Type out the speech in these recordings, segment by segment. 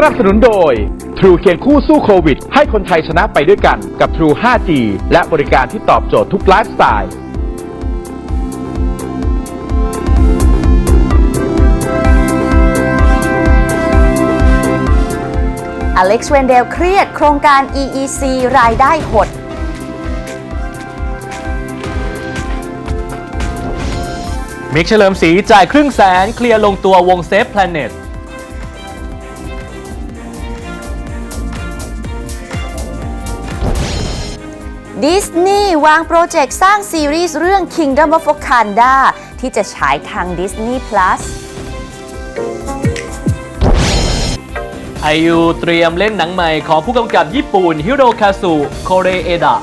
สนับสนุนโดย True เคียงคู่สู้โควิด ให้คนไทยชนะไปด้วยกันกับ True 5G และบริการที่ตอบโจทย์ทุกไลฟ์สไตล์อเล็กซ์เรนเดลเครียดโครงการ EEC รายได้หด มิกเฉลิมศรีจ่ายครึ่งแสน เคลียร์ลงตัววงเซฟแพลเน็ต ดิสนีย์วางโปรเจกต์สร้างซีรีส์เรื่อง Kingdom of Wakanda ที่จะฉายทาง Disney Plus ไอยูเตรียมเล่นหนังใหม่ของผู้กำกับญี่ปุ่นฮิโรคาสุโคเรเอดะ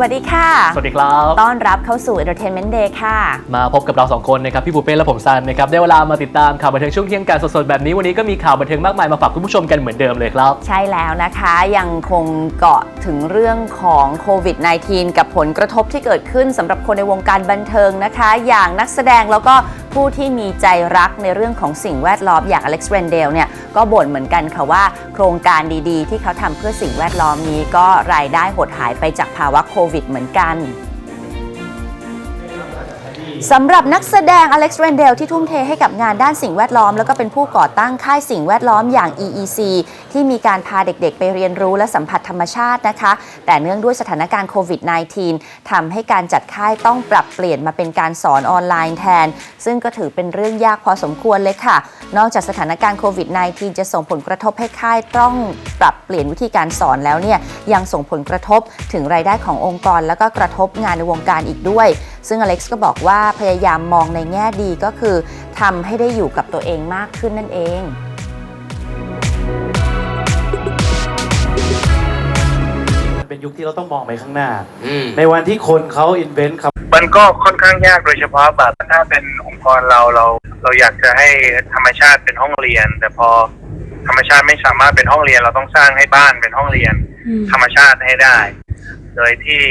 วัสดีค่ะ สวัสดีครับ ต้อนรับเข้าสู่ Entertainment Day ค่ะ มาพบกับเราสองคนนะครับ พี่ปูเป้และผมซันนะครับ ได้เวลามาติดตามข่าวบันเทิงช่วงเที่ยงการสดๆ แบบนี้ วันนี้ก็มีข่าวบันเทิงมากมายมาฝากคุณผู้ชมกันเหมือนเดิมเลยครับ ใช่แล้วนะคะ ยังคงเกาะถึงเรื่องของโควิด -19 กับผลกระทบที่เกิดขึ้นสำหรับคนในวงการบันเทิงนะคะ อย่างนักแสดงแล้วก็ผู้ที่มีใจรักในเรื่องของสิ่งแวดล้อมอย่างอเล็กซ์เรนเดลเนี่ยก็บ่นเหมือนกันค่ะว่า โครงการดีๆ ที่เขาทำเพื่อสิ่งแวดล้อมนี้ก็รายได้หดหายไปจากภาวะโควิดเหมือนกัน สำหรับนักแสดงอเล็กซ์เรนเดลที่ทุ่มเทให้กับงานด้านสิ่งแวดล้อม แล้วก็เป็นผู้ก่อตั้งค่ายสิ่งแวดล้อมอย่าง EEC ที่มีการพาเด็กๆ ไปเรียนรู้และสัมผัสธรรมชาตินะคะ แต่เนื่องด้วยสถานการณ์โควิด -19 ทำให้การจัดค่ายต้องปรับเปลี่ยนมาเป็นการสอนออนไลน์แทน ซึ่งก็ถือเป็นเรื่องยากพอสมควรเลยค่ะ นอกจากสถานการณ์โควิด -19 จะส่งผลกระทบให้ค่ายต้องปรับเปลี่ยนวิธีการสอนแล้วเนี่ยยังส่งผลกระทบถึงรายได้ขององค์กร แล้วก็กระทบงานในวงการอีกด้วย ซึ่งอเล็กซ์ก็บอกว่าพยายามมองในแง่ดีก็คือทำให้ได้อยู่กับตัวเองมากขึ้นนั่นเองมันเป็นยุคที่เราต้องมองไปข้างหน้าอืมในวันที่คนเขาอินเวนต์คำมันก็ค่อนข้างยากโดยเฉพาะแบบถ้าเป็นองค์กรเราเรา เราอยากจะให้ธรรมชาติเป็นห้องเรียน แต่พอธรรมชาติไม่สามารถเป็นห้องเรียน เราต้องสร้างให้บ้านเป็นห้องเรียน ธรรมชาติให้ได้ โดยที่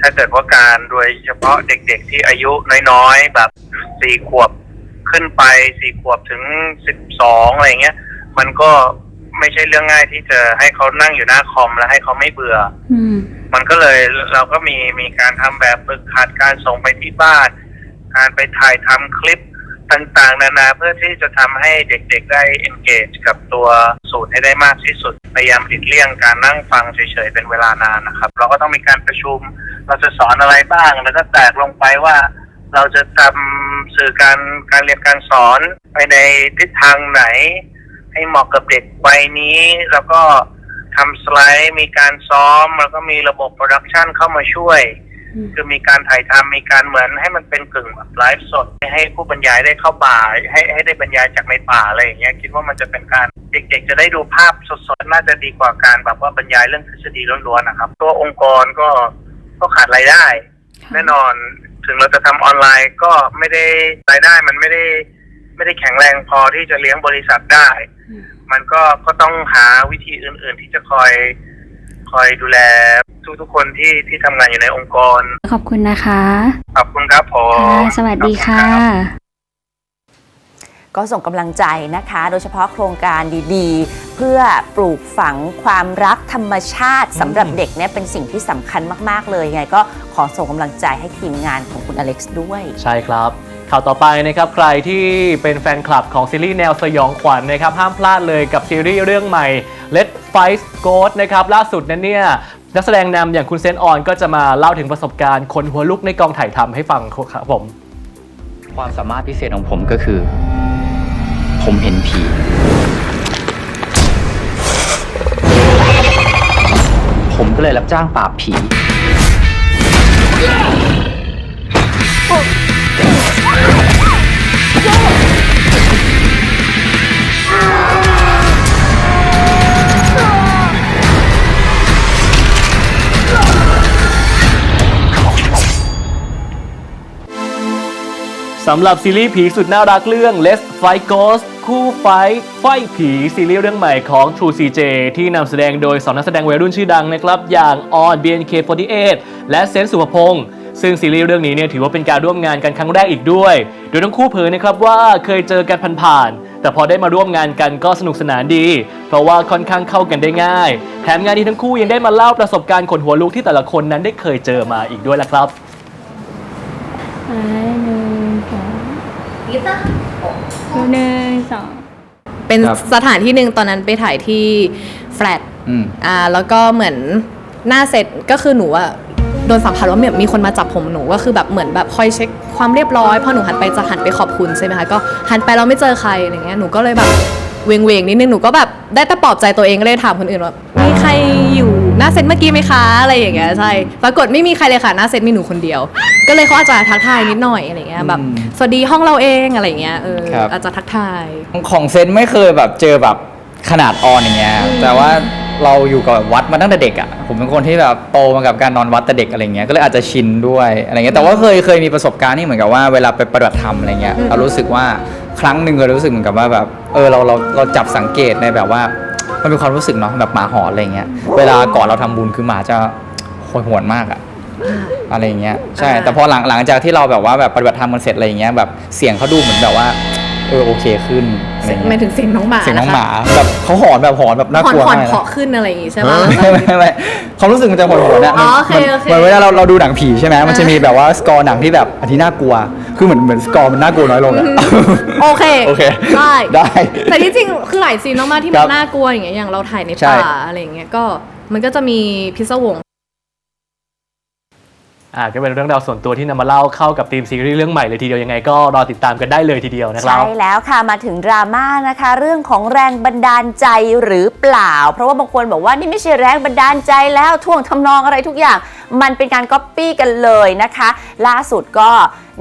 ถ้าเกิดว่าการโดยเฉพาะเด็กๆที่อายุน้อยๆ แบบสี่ขวบขึ้นไปสี่ขวบถึงสิบสองอะไรเงี้ย มันก็ไม่ใช่เรื่องง่ายที่จะให้เขานั่งอยู่หน้าคอมแล้วให้เขาไม่เบื่ออมันก็เลยเราก็มีมีการทำแบบฝึกหัดการส่งไปที่บ้าน การไปถ่ายทำคลิปต่างๆ นานาเพื่อที่จะทำให้เด็กๆได้ engage กับตัวสูตรให้ได้มากที่สุด พยายามหลีกเลี่ยงการนั่งฟังเฉยๆ เป็นเวลานานนะครับ เราก็ต้องมีการประชุม เราจะสอนอะไรบ้างแล้วก็แตกลงไปว่า เราจะทำสื่อการการเรียนการสอนไปในทิศทางไหน ให้เหมาะกับเด็กวัยนี้ แล้วก็ทำสไลด์มีการซ้อม แล้วก็มีระบบโปรดักชันเข้ามาช่วย คือมีการถ่ายทำมีการเหมือนให้มันเป็นกึ่งแบบไลฟ์สด ให้ผู้บรรยายได้เข้าป่า ให้ให้ได้บรรยายจากในป่าอะไรอย่างเงี้ยคิดว่ามันจะเป็นการเด็กๆ จะได้ดูภาพสดๆ น่าจะดีกว่าการแบบว่าบรรยายเรื่องทฤษฎีล้วนๆนะครับ ตัวองค์กรก็ ก็ขาดรายได้ แน่นอนถึงเราจะทำออนไลน์ก็ไม่ได้รายได้มันไม่ได้ไม่ได้แข็งแรงพอที่จะเลี้ยงบริษัทได้ มันก็ก็ต้องหาวิธีอื่น ๆ ที่จะคอยคอยดูแลทุกๆคนที่ที่ทำงานอยู่ในองค์กร ขอบคุณนะคะ ขอบคุณครับผมค่ะสวัสดีค่ะ ก็ส่งกำลังใจนะคะ โดยเฉพาะโครงการดีๆ เพื่อปลูกฝังความรักธรรมชาติสำหรับเด็กเนี่ยเป็นสิ่งที่สำคัญมากๆเลยยังไงก็ขอส่งกำลังใจให้ทีมงานของคุณอเล็กซ์ด้วย ใช่ครับ ข่าวต่อไปนะครับใครที่เป็นแฟนคลับของซีรีส์แนวสยองขวัญนะครับห้ามพลาดเลยกับซีรีส์เรื่องใหม่ Let Fight Ghost นะครับล่าสุดนั้นเนี่ยนักแสดงนำอย่างคุณเซนออนก็จะมาเล่าถึงประสบการณ์คนหัวลุกในกองถ่ายทำให้ฟังครับผม ความสามารถพิเศษของผมก็คือ ผมเห็นผี ผมก็เลยรับจ้างปราบผี สำหรับซีรีส์ผีสุดน่ารักเรื่อง Let's Fight Ghost คู่ไฟไฟผีซีรีส์เรื่องใหม่ของ True CJ ที่นำแสดงโดยสองนักแสดงวัยรุ่นชื่อดังนะครับ อย่างออน BNK48 และเซนต์สุภพงศ์ซึ่งซีรีส์เรื่องนี้เนี่ยถือว่าเป็นการร่วมงานกันครั้งแรกอีกด้วย โดยทั้งคู่เผยนะครับว่าเคยเจอกันผ่านๆแต่พอได้มาร่วมงานกันก็สนุกสนานดี เพราะว่าค่อนข้างเข้ากันได้ง่าย แถมงานนี้ทั้งคู่ยังได้มาเล่าประสบการณ์ขนหัวลุกที่แต่ละคนนั้นได้เคยเจอมาอีกด้วยละครับ หนึ่งสองเป็นครับ สถานที่หนึ่งตอนนั้นไปถ่ายที่แฟลต อืม อ่าแล้วก็เหมือนหน้าเซตก็คือหนูอะโดนสัมผัสว่าแบบมีคนมาจับผมหนูก็คือแบบเหมือนแบบคอยเช็คความเรียบร้อยพอหนูหันไปจะหันไปขอบคุณใช่ไหมคะก็หันไปเราไม่เจอใครอะไรเงี้ยหนูก็เลยแบบเวงเวงๆนิดนึงหนูก็แบบได้แต่ปลอบใจตัวเองก็เลยถามคนอื่นว่ามีใครอยู่ หน้าเซตเมื่อกี้ไหมคะอะไรอย่างเงี้ยใช่ปรากฏไม่มีใครเลยค่ะหน้าเซตมีหนูคนเดียว ก็เลยเขาอาจจะทักทายนิดหน่อยอะไรเงี้ยแบบอืมสวัสดีห้องเราเองอะไรเงี้ยเออครับ อาจจะทักทาย ของเซนไม่เคยแบบเจอแบบขนาดออนอย่างเงี้ยแต่ว่าเราอยู่กับวัดมาตั้งแต่เด็กอะผมเป็นคนที่แบบโตมากับการนอนวัดแต่เด็กอะไรเงี้ยก็เลยอาจจะชินด้วยอะไรเงี้ยแต่ว่าเคยเคยมีประสบการณ์ที่เหมือนกับว่าเวลาไปปฏิบัติธรรมอะไรเงี้ยเรารู้สึกว่าครั้งหนึ่งเรารู้สึกเหมือนกับว่าแบบเออเราเราเราจับสังเกตในแบบว่า มันเป็นความรู้สึกเนาะแบบหมาหอนอะไรเงี้ย เวลาก่อนเราทำบุญคือหมาจะโหยหวนมากอะอะไรอย่างเงี้ยใช่ อ่า แต่พอหลังหลังจากที่เราแบบว่าแบบปฏิบัติธรรมกันเสร็จอะไรอย่างเงี้ยแบบเสียงเขาดูเหมือนแบบว่าเออโอเคขึ้นอะไรหมายเงี้ยถึงเสียงน้องหมาเสียงน้องะคะหมาแบบเขาหอนแบบหอนแบบน่าผ่อกนลัวผ่อนมากเพาะขึ้นอะไรอย่างงี้ใช่ปะไม่ไม่ไม่ไม่ความรู้สึกมันจะหอนหอนเนี่ยอ๋มันอโอเคมันโอเคเหมือนเวลาเราเราดูหนังผีใช่ไหมมันจะมีแบบว่าสกอร์หนังที่แบบอันที่น่ากลัว คือเหมือนเหมือนสกอร์มันน่ากลัวน้อยลงอะ โอเค โอเคได้ได้แต่ที่จริงคือหลายซีนมากๆที่คมัรันบน่ากลัวอย่างเงี้ยอย่างเราถ่ายในใช่ ป่าอะไรอย่างเงี้ยก็มันก็จะมีพิศวง อ่าก็เป็นเรื่องราวส่วนตัวที่นำมาเล่าเข้ากับทีมซีรีส์เรื่องใหม่เลยทีเดียวยังไงก็รอติดตามกันได้เลยทีเดียวนะครับ ใช่แล้วค่ะมาถึงดราม่านะคะ เรื่องของแรงบันดาลใจหรือเปล่า เพราะว่าบางคนบอกว่านี่ไม่ใช่แรงบันดาลใจแล้วท่วงทำนองอะไรทุกอย่าง มันเป็นการก๊อปปี้กันเลยนะคะ ล่าสุดก็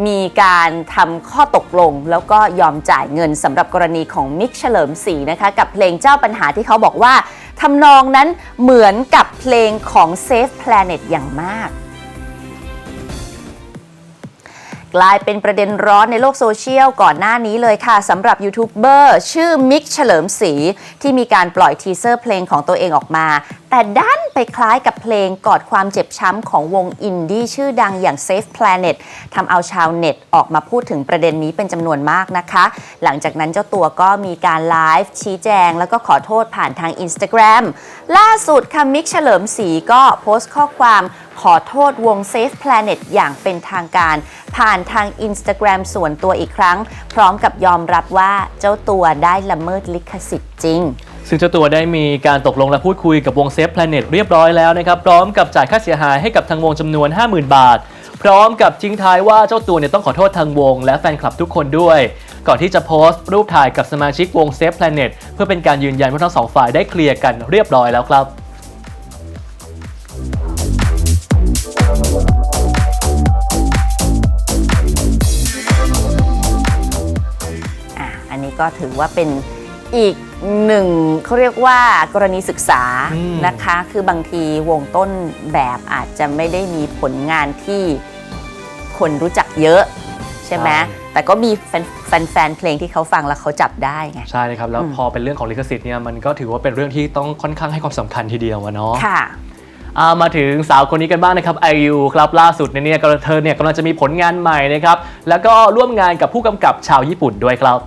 มีการทำข้อตกลง แล้วก็ยอมจ่ายเงินสำหรับกรณีของมิกเฉลิมศรีนะคะ กับเพลงเจ้าปัญหาที่เขาบอกว่าทำนองนั้นเหมือนกับเพลงของ Safe Planet อย่างมาก กลายเป็นประเด็นร้อนในโลกโซเชียลก่อนหน้านี้เลยค่ะสำหรับยูทูบเบอร์ชื่อมิกเฉลิมศรีที่มีการปล่อยทีเซอร์เพลงของตัวเองออกมา แต่ด้าน ไปคล้ายกับเพลงกอดความเจ็บช้ำของวงอินดี้ชื่อดังอย่าง Safe Planet ทำเอาชาวเน็ตออกมาพูดถึงประเด็นนี้เป็นจำนวนมากนะคะ หลังจากนั้นเจ้าตัวก็มีการไลฟ์ชี้แจง แล้วก็ขอโทษผ่านทาง Instagram ล่าสุดค่ะมิกเฉลิมศรีก็โพสต์ข้อความขอโทษวง Safe Planet อย่างเป็นทางการ ผ่านทาง Instagram ส่วนตัวอีกครั้ง พร้อมกับยอมรับว่าเจ้าตัวได้ละเมิดลิขสิทธิ์จริง ซึ่งเจ้าตัวได้มีการตกลงและพูดคุยกับวงเซฟ Planet เรียบร้อยแล้วนะครับ พร้อมกับจ่ายค่าเสียหายให้กับทางวงจำนวน 50,000 บาท พร้อมกับทิ้งท้ายว่าเจ้าตัวเนี่ยต้องขอโทษทางวง และแฟนคลับทุกคนด้วย ก่อนที่จะโพสต์รูปถ่ายกับสมาชิกวงเซฟ Planet เพื่อเป็นการยืนยันว่าทั้งสองฝ่ายได้เคลียร์กันเรียบร้อยแล้วครับอะอันนี้ก็ถือว่าเป็น อีกหนึ่งเขาเรียกว่ากรณีศึกษาอืม นะคะ คือบางทีวงต้นแบบอาจจะไม่ได้มีผลงานที่คนรู้จักเยอะ ใช่ไหมแต่ก็มีแฟนแฟนแฟนเพลงที่เขาฟังแล้วเขาจับได้ไง ใช่นะครับ แล้วอืม พอเป็นเรื่องของลิขสิทธิ์เนี่ยมันก็ถือว่าเป็นเรื่องที่ต้องค่อนข้างให้ความสำคัญทีเดียวอะเนาะ ค่ะ อ่ามาถึงสาวคนนี้กันบ้างนะครับไอยูครับล่าสุดเนี่ยก็เธอเนี่ยกำลังจะมีผลงานใหม่นะครับ แล้วก็ร่วมงานกับผู้กำกับชาวญี่ปุ่นด้วยครับ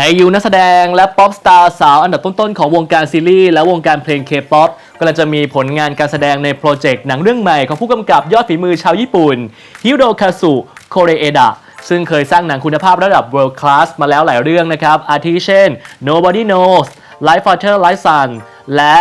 ไอยูนักแสดงและป๊อปสตาร์สาวอันดับต้นๆของวงการซีรีส์และวงการเพลงเคป๊อปกำลังจะมีผลงานการแสดงในโปรเจกต์หนังเรื่องใหม่ของผู้กำกับยอดฝีมือชาวญี่ปุ่นฮิโรคาสุโคเรเอดะซึ่งเคยสร้างหนังคุณภาพระดับ world class มาแล้วหลายเรื่องนะครับ อาทิเช่น Nobody Knows Life After Life Sun และ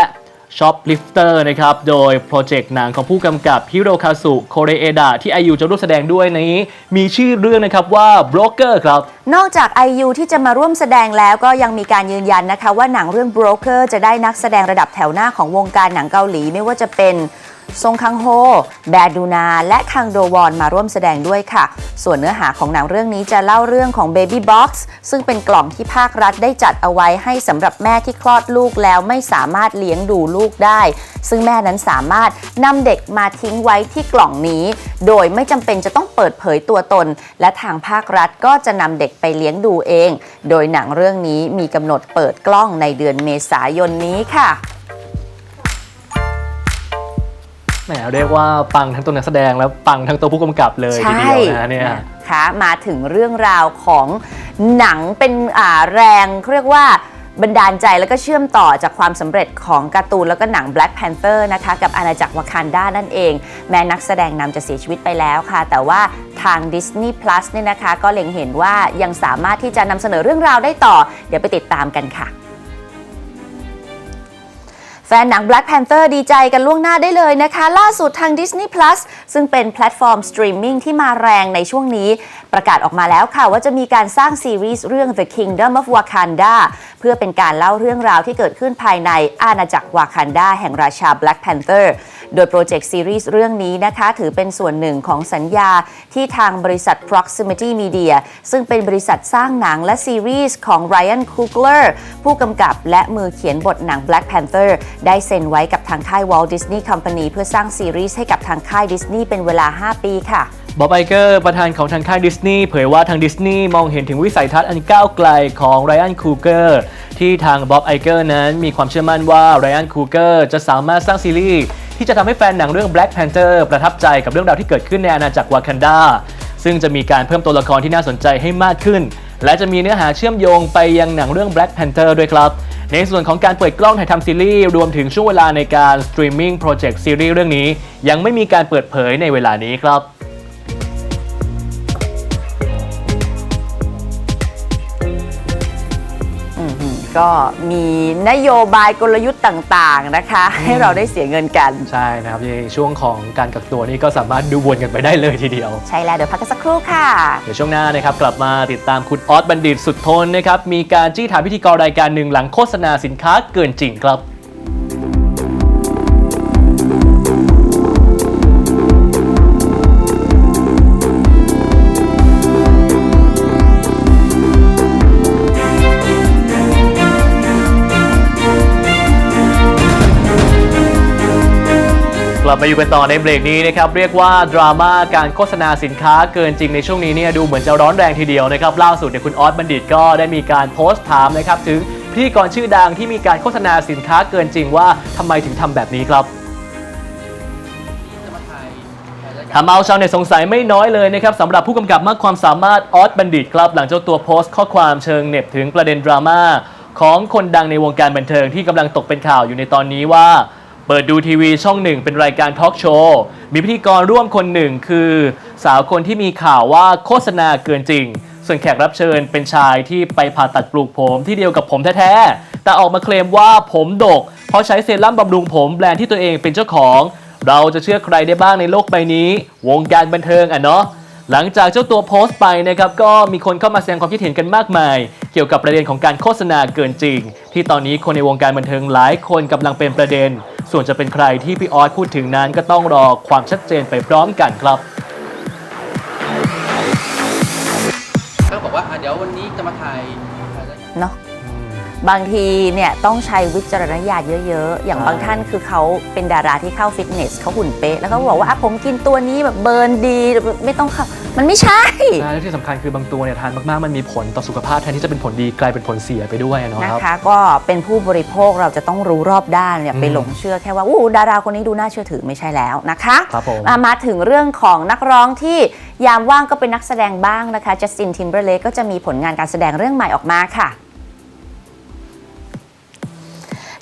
ช็อปลิฟเตอร์นะครับ โดยโปรเจกต์หนังของผู้กำกับฮิโรคาสุโคเรเอดะที่ไอยูจะร่วมแสดงด้วยนี้ มีชื่อเรื่องนะครับว่า Broker ครับ นอกจาก IU ที่จะมาร่วมแสดงแล้วก็ยังมีการยืนยันนะคะ ว่าหนังเรื่อง Broker จะได้นักแสดงระดับแถวหน้าของวงการหนังเกาหลีไม่ว่าจะเป็น ซงคังโฮ แบดูนา และคังโดวอนมาร่วมแสดงด้วยค่ะ ส่วนเนื้อหาของหนังเรื่องนี้จะเล่าเรื่องของ Baby Box ซึ่งเป็นกล่องที่ภาครัฐได้จัดเอาไว้ให้สำหรับแม่ที่คลอดลูกแล้วไม่สามารถเลี้ยงดูลูกได้ ซึ่งแม่นั้นสามารถนำเด็กมาทิ้งไว้ที่กล่องนี้ โดยไม่จำเป็นจะต้องเปิดเผยตัวตน และทางภาครัฐก็จะนำเด็กไปเลี้ยงดูเอง โดยหนังเรื่องนี้มีกำหนดเปิดกล้องในเดือนเมษายนนี้ค่ะ แหมเรียกว่าปังทั้งตัวนักแสดงแล้วปังทั้งตัวผู้กำกับเลยทีเดียวนะเนี่ยนะคะมาถึงเรื่องราวของหนังเป็นอ่าแรงเรียกว่าบันดาลใจแล้วก็เชื่อมต่อจากความสำเร็จของการ์ตูนแล้วก็หนัง Black Panther นะคะกับอาณาจักรวากันดานั่นเอง แม้นักแสดงนำจะเสียชีวิตไปแล้วค่ะ แต่ว่าทาง Disney Plus เนี่ยนะคะ ก็เล็งเห็นว่ายังสามารถที่จะนำเสนอเรื่องราวได้ต่อ เดี๋ยวไปติดตามกันค่ะ แฟนหนัง Black Panther ดีใจกันล่วงหน้าได้เลยนะคะ ล่าสุดทาง Disney Plus ซึ่งเป็นแพลตฟอร์มสตรีมมิ่งที่มาแรงในช่วงนี้ ประกาศออกมาแล้วค่ะว่าจะมีการสร้างซีรีส์เรื่อง The Kingdom of Wakanda เพื่อเป็นการเล่าเรื่องราวที่เกิดขึ้นภายในอาณาจักรวากันดาแห่งราชา Black Panther โดยโปรเจกต์ซีรีส์เรื่องนี้นะคะถือเป็นส่วนหนึ่งของสัญญาที่ทางบริษัท Proximity Media ซึ่งเป็นบริษัทสร้างหนังและซีรีส์ของ Ryan Coogler ผู้กำกับและมือเขียนบทหนัง Black Panther ได้เซ็นไว้กับทางค่าย Walt Disney Company เพื่อสร้างซีรีส์ให้กับทางค่ายดิสนีย์เป็นเวลา 5 ปีค่ะบ๊อบไอเกอร์ประธานของทางค่ายดิสนีย์เผยว่าทางดิสนีย์มองเห็นถึงวิสัยทัศน์อันก้าวไกลของไรอันคูเกอร์ที่ทางบ๊อบไอเกอร์นั้นมีความเชื่อมั่นว่าไรอันคูเกอร์จะสามารถสร้างซีรีส์ ที่จะทำให้แฟนหนังเรื่อง Black Panther ประทับใจกับเรื่องราวที่เกิดขึ้นในอาณาจักรวากันดาซึ่งจะมีการเพิ่มตัวละครที่น่าสนใจให้มากขึ้น และจะมีเนื้อหาเชื่อมโยงไปยังหนังเรื่อง Black Panther ด้วยครับ ในส่วนของการเปิดกล้องถ่ายทำซีรีส์รวมถึงช่วงเวลาในการสตรีมมิ่งโปรเจกต์ซีรีส์เรื่องนี้ ยังไม่มีการเปิดเผยในเวลานี้ครับ ก็มีนโยบายกลยุทธ์ต่างๆนะคะ ให้เราได้เสียเงินกัน ใช่นะครับในช่วงของการกักตัวนี่ก็สามารถดูวนกันไปได้เลยทีเดียว ใช่แล้วเดี๋ยวพักกันสักครู่ค่ะ เดี๋ยวช่วงหน้านะครับกลับมาติดตามคุณออสบัณฑิตสุดทนนะครับมีการจี้ถามพิธีกรรายการหนึ่งหลังโฆษณาสินค้าเกินจริงครับ บมาอยู่กันต่อในเบรกนี้นะครับเรียกว่าดราม่าการโฆษณาสินค้าเกินจริงในช่วงนี้เนี่ยดูเหมือนจะร้อนแรงทีเดียวนะครับล่าสุดเนี่ยคุณออสบัณฑิตก็ได้มีการโพสต์ถามนะครับถึงพิธีกรชื่อดังที่มีการโฆษณาสินค้าเกินจริงว่าทำไมถึงทำแบบนี้ครับทำเอาชาวเน็ตสงสัยไม่น้อยเลยนะครับสำหรับผู้กำกับมากความสามารถออสบัณฑิตครับหลังเจ้าตัวโพสต์ข้อความเชิงเน็บถึงประเด็นดราม่าของคนดังในวงการบันเทิงที่กำลังตกเป็นข่าวอยู่ในตอนนี้ว่า เปิดดูทีวีช่องหนึ่งเป็นรายการทอล์กโชว์มีพิธีกรร่วมคนหนึ่งคือ สาวคนที่มีข่าวว่าโฆษณาเกินจริง ส่วนแขกรับเชิญเป็นชายที่ไปผ่าตัดปลูกผมที่เดียวกับผมแท้ๆ แต่ออกมาเคลมว่าผมดก เพราะใช้เซรั่มบำรุงผมแบรนด์ที่ตัวเองเป็นเจ้าของ เราจะเชื่อใครได้บ้างในโลกใบนี้ วงการบันเทิงอะเนาะหลังจากเจ้าตัวโพสต์ไปนะครับก็มีคนเข้ามาแสดงความคิดเห็นกันมากมาย เกี่ยวกับประเด็นของการโฆษณาเกินจริง ที่ตอนนี้คนในวงการบันเทิงหลายคนกำลังเป็นประเด็น ส่วนจะเป็นใครที่พี่ออสพูดถึงนั้นก็ต้องรอความชัดเจนไปพร้อมกันครับก็บอกว่าอะเดี๋ยววันนี้จะมาถ่าย เนาะ บางทีเนี่ยต้องใช้วิจารณญาณเยอะ ๆ อย่างใช่บางท่านคือเขาเป็นดาราที่เข้าฟิตเนสเขาหุ่นเป๊ะ แล้วเขาบอกว่าอะผมกินตัวนี้แบบเบิร์นดีไม่ต้องเข้ามันไม่ใช่ใช่และที่สำคัญคือบางตัวเนี่ยทานมากๆ มันมีผลต่อสุขภาพแทนที่จะเป็นผลดีกลายเป็นผลเสียไปด้วยอะเนาะนะครับคะก็เป็นผู้บริโภคเราจะต้องรู้รอบด้านเนี่ยอืมไปหลงเชื่อแค่ว่าอู้ดาราคนนี้ดูน่าเชื่อถือไม่ใช่แล้วนะคะครับผมมามาถึงเรื่องของนักร้องที่ยามว่างก็เป็นนักแสดงบ้างนะคะจัสตินทิมเบอร์เลก็จะมีผลงานการแสดงเรื่องใหม่ออกมาค่ะ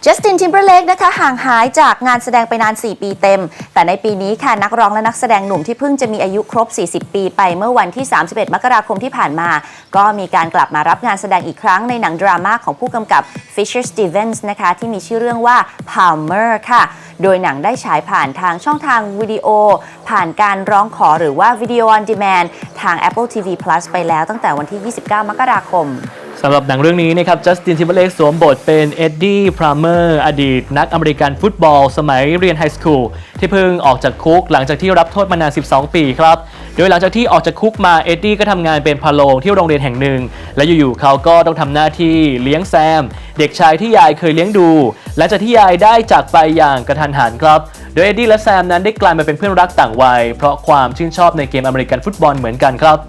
จัสตินทิมเบอร์เลกนะคะห่างหายจากงานแสดงไปนาน 4 ปีเต็ม แต่ในปีนี้ค่ะนักร้องและนักแสดงหนุ่มที่เพิ่งจะมีอายุครบ 40 ปีไปเมื่อวันที่ 31 มกราคมที่ผ่านมา ก็มีการกลับมารับงานแสดงอีกครั้งในหนังดราม่าของผู้กำกับ Fisher Stevens นะคะที่มีชื่อเรื่องว่า Palmer ค่ะ โดยหนังได้ฉายผ่านทางช่องทางวิดีโอ ผ่านการร้องขอหรือว่า Video on Demand ทาง Apple TV Plus ไปแล้วตั้งแต่วันที่ 29 มกราคม สำหรับหนังเรื่องนี้นะครับจัสตินทิมเบอร์เลกสวมบทเป็นเอ็ดดี้พรามเมอร์อดีตนักอเมริกันฟุตบอล สมัยเรียนไฮสคูลที่เพิ่งออกจากคุกหลังจากที่รับโทษมานาน 12 ปีครับ โดยหลังจากที่ออกจากคุกมาเอ็ดดี้ก็ทำงานเป็นพาโลงที่โรงเรียนแห่งหนึ่ง และอยู่ๆเขาก็ต้องทำหน้าที่เลี้ยงแซม เด็กชายที่ยายเคยเลี้ยงดูหลังจากที่ยายได้จากไปอย่างกระทันหันครับโดยเอ็ดดี้และแซมนั้นได้กลายมาเป็นเพื่อนรักต่างวัยเพราะความชื่นชอบในเกมอเมริกันฟุตบอลเหมือนกันครับ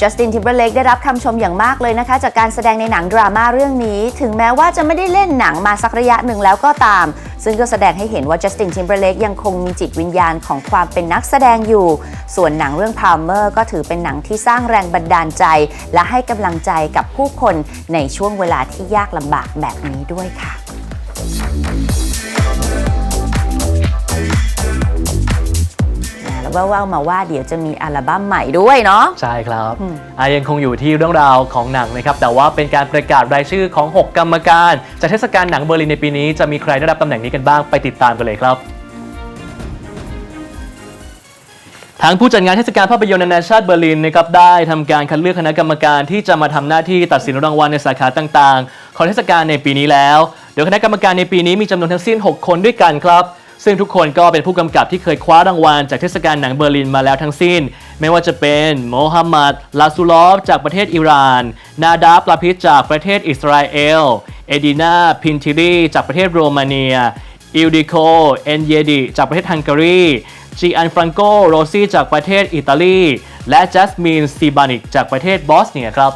จัสตินทิมเบอร์เลกได้รับคำชมอย่างมากเลยนะคะ จากการแสดงในหนังดราม่าเรื่องนี้ ถึงแม้ว่าจะไม่ได้เล่นหนังมาสักระยะหนึ่งแล้วก็ตาม ซึ่งก็แสดงให้เห็นว่าจัสตินทิมเบอร์เลกยังคงมีจิตวิญญาณของความเป็นนักแสดงอยู่ ส่วนหนังเรื่อง Palmer ก็ถือเป็นหนังที่สร้างแรงบันดาลใจ และให้กำลังใจกับผู้คนในช่วงเวลาที่ยากลำบากแบบนี้ด้วยค่ะ วแว่วๆมาว่าเดี๋ยวจะมีอัลบั้มใหม่ด้วยเนาะ ใช่ครับอืมอะยังคงอยู่ที่เรื่องราวของหนังนะครับ แต่ว่าเป็นการประกาศรายชื่อของ 6 กรรมการ จากเทศกาลหนังเบอร์ลินในปีนี้จะมีใครได้รับตำแหน่งนี้กันบ้างไปติดตามกันเลยครับทางผู้จัดงานเทศกาลภาพยนตร์นานาชาติเบอร์ลินนะครับได้ทำการคัดเลือกคณะกรรมการที่จะมาทำหน้าที่ตัดสินรางวัลในสาขาต่างๆ ของเทศกาลในปีนี้แล้ว โดยคณะกรรมการในปีนี้มีจำนวนทั้งสิ้น 6 คนด้วยกันครับ ซึ่งทุกคนก็เป็นผู้กำกับที่เคยคว้ารางวัลจากเทศกาลหนังเบอร์ลินมาแล้วทั้งสิ้น ไม่ว่าจะเป็นโมฮัมหมัดลาซูลอฟจากประเทศอิหร่าน นาดาบลาพิชจากประเทศอิสราเอล เอดีนาพินทิรีจากประเทศโรมาเนีย อิลดิโค เอนเยดิจากประเทศฮังการีจีอันฟรังโกโรซี่จากประเทศอิตาลี และจัสมินซีบานิกจากประเทศบอสเนียครับ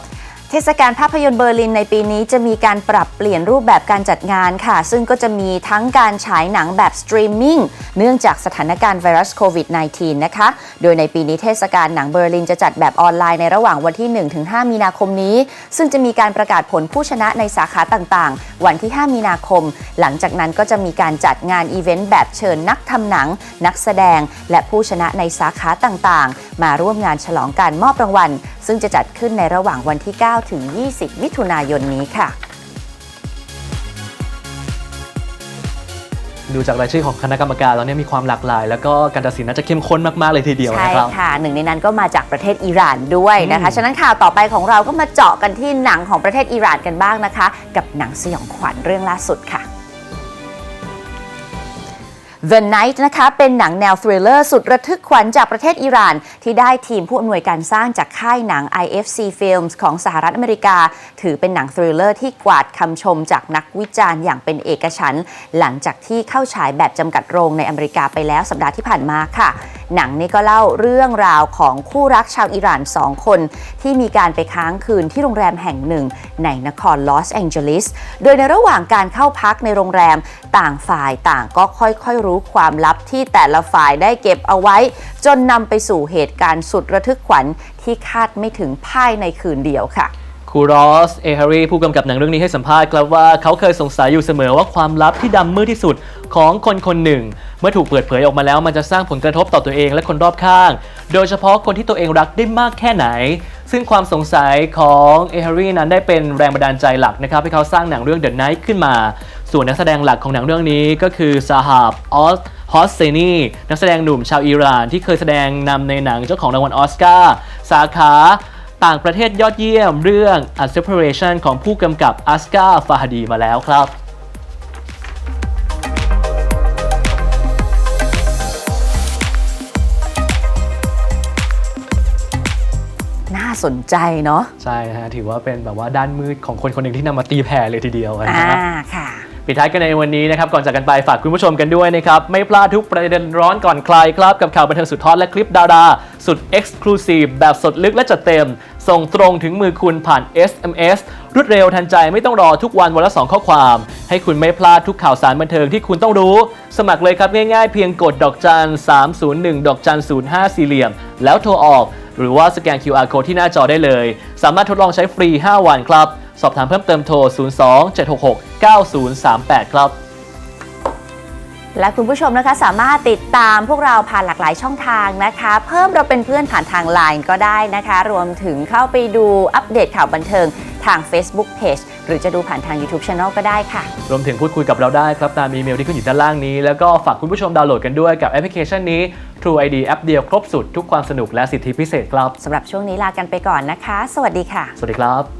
เทศกาลภาพยนตร์เบอร์ลินในปีนี้จะมีการปรับเปลี่ยนรูปแบบการจัดงานค่ะ ซึ่งก็จะมีทั้งการฉายหนังแบบสตรีมมิ่งเนื่องจากสถานการณ์ไวรัสโควิด -19 นะคะ โดยในปีนี้เทศกาลหนังเบอร์ลินจะจัดแบบออนไลน์ในระหว่างวันที่ 1-5 มีนาคมนี้ ซึ่งจะมีการประกาศผลผู้ชนะในสาขาต่างๆ วันที่ 5 มีนาคม หลังจากนั้นก็จะมีการจัดงานอีเวนต์แบบเชิญนักทำหนัง นักแสดง และผู้ชนะในสาขาต่างๆ มาร่วมงานฉลองการมอบรางวัลซึ่งจะจัดขึ้นในระหว่างวันที่ 9 ถึง 20 มิถุนายนนี้ค่ะ ดูจากรายชื่อของคณะกรรมการแล้วเนี่ยมีความหลากหลาย แล้วก็การตัดสินน่าจะเข้มข้นมากๆเลยทีเดียวใช่นะครับ ค่ะ หนึ่งในนั้นก็มาจากประเทศอิหร่านด้วยนะคะ ฉะนั้นข่าวต่อไปของเราก็มาเจาะกันที่หนังของประเทศอิหร่านกันบ้างนะคะ กับหนังสยองขวัญเรื่องล่าสุดค่ะ The Night นะคะเป็นหนังแนวทริลเลอร์สุดระทึกขวัญจากประเทศอิหร่าน ที่ได้ทีมผู้อำนวยการสร้างจากค่ายหนัง IFC Films ของสหรัฐอเมริกา ถือเป็นหนังทริลเลอร์ที่กวาดคำชมจากนักวิจารณ์อย่างเป็นเอกฉันท์หลังจากที่เข้าฉายแบบจำกัดโรงในอเมริกาไปแล้วสัปดาห์ที่ผ่านมาค่ะ หนังนี้ก็เล่าเรื่องราวของคู่รักชาวอิหร่านสองคน ที่มีการไปค้างคืนที่โรงแรมแห่งหนึ่ง ในนครลอสแองเจลิส โดยในระหว่างการเข้าพักในโรงแรมต่างฝ่ายต่างก็ค่อยๆรู้ความลับที่แต่ละฝ่ายได้เก็บเอาไว้ จนนำไปสู่เหตุการณ์สุดระทึกขวัญที่คาดไม่ถึงภายในคืนเดียวค่ะครูรอส เอฮารีผู้กำกับหนังเรื่องนี้ให้สัมภาษณ์ครับว่าเขาเคยสงสัยอยู่เสมอว่าความลับที่ดำมืดที่สุดของคนคนหนึ่ง เมื่อถูกเปิดเผยออกมาแล้วมันจะสร้างผลกระทบต่อตัวเองและคนรอบข้าง โดยเฉพาะคนที่ตัวเองรักได้มากแค่ไหน ซึ่งความสงสัยของเอฮารีนั้นได้เป็นแรงบันดาลใจหลักนะครับให้เขาสร้างหนังเรื่อง The Night ขึ้นมา ส่วนนักแสดงหลักของหนังเรื่องนี้ก็คือซาฮาบออสฮอสเซนีนักแสดงหนุ่มชาวอิหร่านที่เคยแสดงนำในหนังเจ้าของรางวัลออสการ์สาขาต่างประเทศยอดเยี่ยมเรื่อง A Separation ของผู้กำกับอัสกาฟาฮดีมาแล้วครับ สนใจเนาะใช่ฮะถือว่าเป็นแบบว่าด้านมืดของคนคนหนึ่งที่นำมาตีแผ่เลยทีเดียวนะอ่าฮะค่ะปิดท้ายกันในวันนี้นะครับก่อนจากกันไปฝากคุณผู้ชมกันด้วยนะครับไม่พลาดทุกประเด็นร้อนก่อนใครครับ กับข่าวบันเทิงสุดฮอตและคลิปดาราสุด Exclusive แบบสดลึกและจัดเต็ม ส่งตรงถึงมือคุณผ่าน SMS รวดเร็วทันใจไม่ต้องรอทุกวันวันละ 2 ข้อความ ให้คุณไม่พลาดทุกข่าวสารบันเทิงที่คุณต้องรู้ สมัครเลยครับง่ายๆ เพียงกดดอกจัน301 ดอกจัน05สี่เหลี่ยม แล้วโทรออก หรือว่าสแกน QR code ที่หน้าจอได้เลย สามารถทดลองใช้ฟรี 5 วันครับ สอบถามเพิ่มเติมโทร 02 766 9038 ครับ และคุณผู้ชมนะคะสามารถติดตามพวกเราผ่านหลากหลายช่องทางนะคะ เพิ่มเราเป็นเพื่อนผ่านทาง Line ก็ได้นะคะ รวมถึงเข้าไปดูอัปเดตข่าวบันเทิงทาง Facebook Page หรือจะดูผ่านทาง YouTube Channel ก็ได้ค่ะ รวมถึงพูดคุยกับเราได้ครับ ตามอีเมลที่ขึ้นอยู่ด้านล่างนี้ แล้วก็ฝากคุณผู้ชมดาวน์โหลดกันด้วยกับแอปพลิเคชันนี้ True ID แอปเดียวครบสุดทุกความสนุกและสิทธิพิเศษครับสำหรับช่วงนี้ลากันไปก่อนนะคะ สวัสดีค่ะ สวัสดีครับ